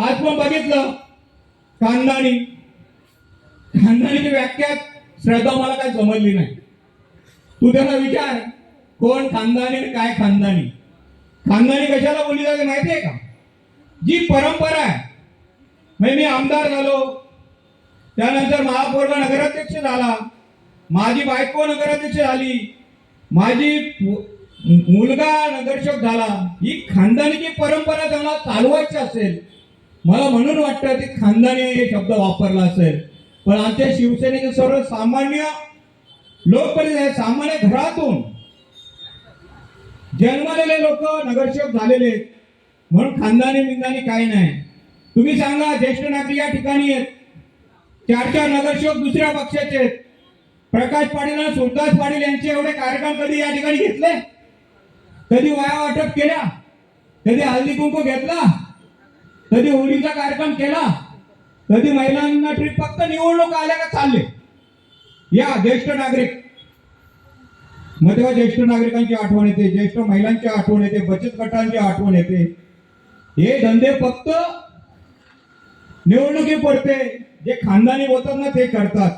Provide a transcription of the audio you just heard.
आज पण बघितलं. खानदानी खानदानीची व्याख्या श्रद्धा मला काय समजली नाही. तू त्याला विचार कोण खानदानी आणि काय खानदानी खानदानी कशाला बोलली जाते माहिती आहे का? जी परंपरा आहे. म्हणजे मी आमदार झालो. त्यानंतर महापौर नगराध्यक्ष झाला. माझी बायको नगराध्यक्ष झाली. माझी मुलगा नगरसेवक झाला. ही खानदानीची परंपरा त्यांना चालवायची असेल मला म्हणून वाटतं की खानदानी हे शब्द वापरला असेल. पण आमच्या शिवसेनेचे सर्व सामान्य लोकप्रतिनिधी सामान्य घरातून जन्मलेले लोक नगरसेवक झालेले म्हणून खानदानी मिंदानी काही नाही. तुम्ही सांगा ज्येष्ठ नागरिक या ठिकाणी आहेत. चार चार नगरसेवक दुसऱ्या पक्षाचे आहेत. प्रकाश पाटील आणि सुलतास पाटील यांचे एवढे कार्यक्रम कधी या ठिकाणी घेतले? कधी वाया वाटप केल्या? कधी हल्दी कुंकू घेतला? कधी होळीचा कार्यक्रम केला कधी महिलांना ट्रिप फक्त निवडणूक आल्या का चालले? या ज्येष्ठ नागरिक. मग तेव्हा ज्येष्ठ नागरिकांची आठवण येते ज्येष्ठ महिलांची आठवण येते बचत गटांची आठवण येते. हे धंदे फक्त निवडणुकी पडते जे खानदानी होतात ना ते करतात.